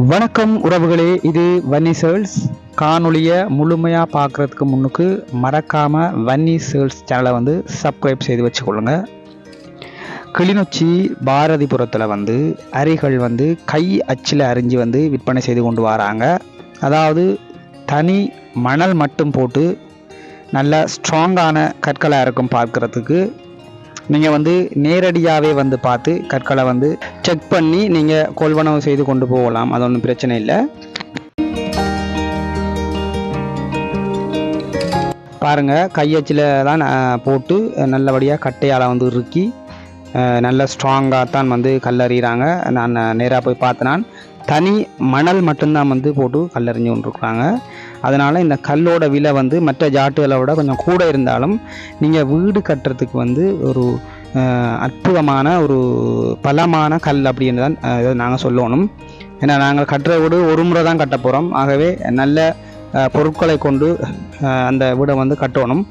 வணக்கம் உறவுகளே இது வன்னி சேல்ஸ் காணொளியை முழுமையாக பார்க்குறதுக்கு முன்னுக்கு மறக்காமல் வன்னி சேல்ஸ் சேனலை வந்து சப்ஸ்கிரைப் செய்து வச்சுக்கொள்ளுங்க. கிளிநொச்சி பாரதிபுரத்தில் வந்து அரிகள் வந்து கை அச்சில் அரிஞ்சு வந்து விற்பனை செய்து கொண்டு வராங்க. அதாவது தனி மணல் மட்டும் போட்டு நல்ல ஸ்ட்ராங்கான கற்களாக இருக்கும் பார்க்குறதுக்கு நீங்கள் வந்து நேரடியாகவே வந்து பார்த்து கற்களை வந்து செக் பண்ணி நீங்கள் கொள்வனவு செய்து கொண்டு போகலாம். அது ஒன்றும் பிரச்சனை இல்லை. பாருங்கள் கையச்சில் தான் போட்டு நல்லபடியாக கட்டையால் வந்து இறுக்கி நல்ல ஸ்ட்ராங்காக தான் வந்து கல்லறிகிறாங்க நான் நேராக போய் பார்த்தேன். தனி மணல் மட்டும்தான் வந்து போட்டு கல்லறிஞ்சு கொண்டிருக்கிறாங்க. அதனால் இந்த கல்லோட விலை வந்து மற்ற ஜாட்டுகளை விட கொஞ்சம் கூட இருந்தாலும் நீங்கள் வீடு கட்டுறதுக்கு வந்து ஒரு அற்புதமான ஒரு பலமான கல் அப்படின்னு தான் நாங்கள் சொல்லணும். ஏன்னா நாங்கள் கட்டுற வீடு ஒரு முறை தான் கட்ட போகிறோம் ஆகவே நல்ல பொருட்களை கொண்டு அந்த வீடை வந்து கட்டணும்.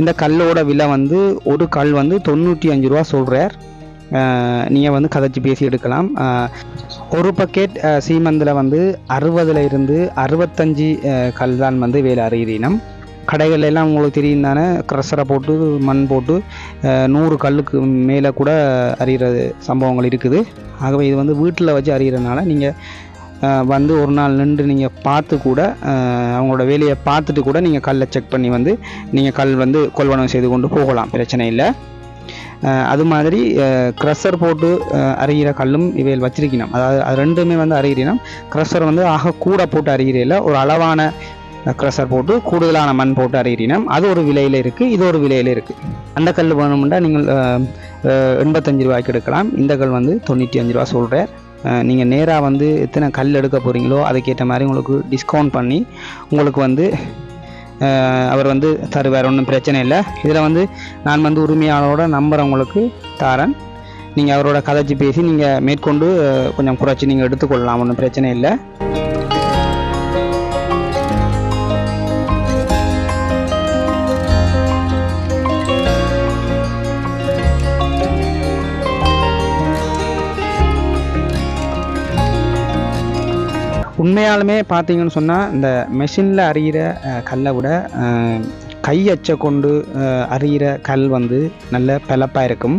இந்த கல்லோட விலை வந்து ஒரு கல் வந்து தொண்ணூற்றி அஞ்சு ரூபா சொல்கிறார் நீங்கள் வந்து கதைச்சி பேசி எடுக்கலாம். ஒரு பக்கெட் சீமந்தில் வந்து அறுபதுல இருந்து அறுபத்தஞ்சு கல் தான் வந்து வேலை அறிகிறீனம் கடைகள் எல்லாம் உங்களுக்கு தெரியும் தானே? க்ரஷரை போட்டு மண் போட்டு நூறு கல்லுக்கு மேலே கூட அறிகிற சம்பவங்கள் இருக்குது. ஆகவே இது வந்து வீட்டில் வச்சு அறிகிறனால நீங்கள் வந்து ஒரு நாள் நின்று நீங்கள் பார்த்து கூட அவங்களோட வேலையை பார்த்துட்டு கூட நீங்கள் கல்லை செக் பண்ணி வந்து நீங்கள் கல் வந்து கொள்வனவு செய்து கொண்டு போகலாம். பிரச்சனை இல்லை. அது மாதிரி க்ரஷர் போட்டு அரைகிற கல்லும் இவையில் வச்சிருக்கணும். அதாவது அது ரெண்டுமே வந்து அறிகிறீனம் க்ரஷர் வந்து ஆக கூட போட்டு அறிகிறீல ஒரு அளவான க்ரஷர் போட்டு கூடுதலான மண் போட்டு அரைகிறீனம் அது ஒரு விலையில் இருக்குது இது ஒரு விலையில் இருக்குது அந்த கல் வேணும்னா நீங்கள் எண்பத்தஞ்சு ரூபாய்க்கு எடுக்கலாம். இந்த கல் வந்து தொண்ணூற்றி அஞ்சு ரூபா சொல்கிறேன் நீங்கள் நேராக வந்து எத்தனை கல் எடுக்க போகிறீங்களோ அதுக்கேற்ற மாதிரி உங்களுக்கு டிஸ்கவுண்ட் பண்ணி உங்களுக்கு வந்து அவர் வந்து தருவார் ஒன்றும் பிரச்சனை இல்லை. இதில் வந்து நான் வந்து உரிமையாளரோட நம்பர் உங்களுக்கு தரேன். நீங்கள் அவரோட கதைச்சி பேசி நீங்கள் மேற்கொண்டு கொஞ்சம் குறைச்சி நீங்கள் எடுத்துக்கொள்ளலாம் ஒன்றும் பிரச்சனை இல்லை. உண்மையாலுமே பார்த்தீங்கன்னு சொன்னால் இந்த மெஷினில் அறிகிற கல்லை விட கை அச்சை கொண்டு அறிகிற கல் வந்து நல்ல பிளப்பாக இருக்கும்.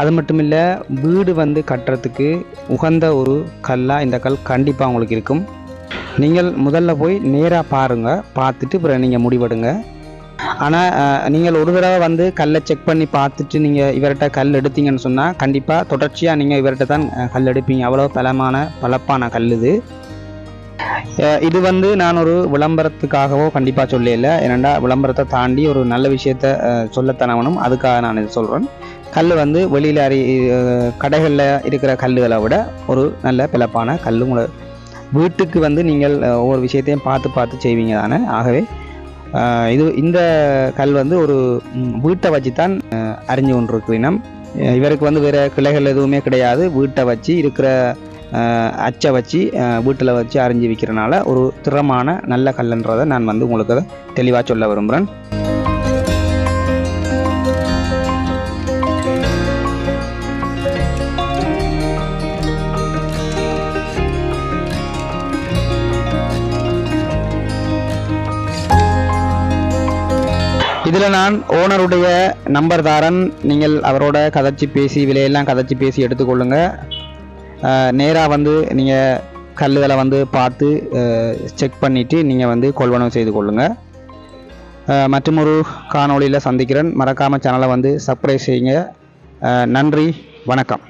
அது மட்டும் இல்லை வீடு வந்து கட்டுறதுக்கு உகந்த ஒரு கல்லாக இந்த கல் கண்டிப்பாக உங்களுக்கு இருக்கும். நீங்கள் முதல்ல போய் நேராக பாருங்கள் பார்த்துட்டு பிறகு நீங்கள் முடிவெடுங்க. ஆனால் நீங்கள் ஒரு தடவை வந்து கல்லை செக் பண்ணி பார்த்துட்டு நீங்கள் இவர்கிட்ட கல் எடுத்தீங்கன்னு சொன்னால் கண்டிப்பாக தொடர்ச்சியாக நீங்கள் இவர்கிட்ட தான் கல் எடுப்பீங்க. அவ்வளோ பலமான பலப்பான கல் இது. இது வந்து நான் ஒரு விளம்பரத்துக்காகவோ கண்டிப்பாக சொல்லல ஏனண்டா விளம்பரத்தை தாண்டி ஒரு நல்ல விஷயத்த சொல்லத்தனவனும் அதுக்காக நான் இது சொல்கிறேன் கல் வந்து வெளியில் அறி கடைகளில் இருக்கிற கல்லுகளை விட ஒரு நல்ல பிளப்பான கல். உங்களை வீட்டுக்கு வந்து நீங்கள் ஒவ்வொரு விஷயத்தையும் பார்த்து பார்த்து செய்வீங்க தானே? ஆகவே இது இந்த கல் வந்து ஒரு வீட்டை வச்சு தான் அறிஞ்சு கொண்டிருக்கிறீனம் இவருக்கு வந்து வேறு கிளைகள் எதுவுமே கிடையாது. வீட்டை வச்சு இருக்கிற அச்சை வச்சு வீட்டில் வச்சு அரிஞ்சு விற்கிறனால ஒரு திறமான நல்ல கல்லுன்றதை நான் வந்து உங்களுக்கு தெளிவாக சொல்ல விரும்புகிறேன் இதில் நான் ஓனருடைய நம்பர் தாரன் நீங்கள் அவரோட கதைச்சி பேசி விலையெல்லாம் கதைச்சி பேசி எடுத்துக்கொள்ளுங்கள் நேராக வந்து நீங்கள் கல்லுகளை வந்து பார்த்து செக் பண்ணிவிட்டு நீங்கள் வந்து கொள்வனவு செய்து கொள்ளுங்கள் மற்றும் ஒரு காணொளியில் சந்திக்கிறேன். மறக்காமல் சேனலை வந்து சப்ஸ்கிரைப் செய்யுங்க. நன்றி. வணக்கம்.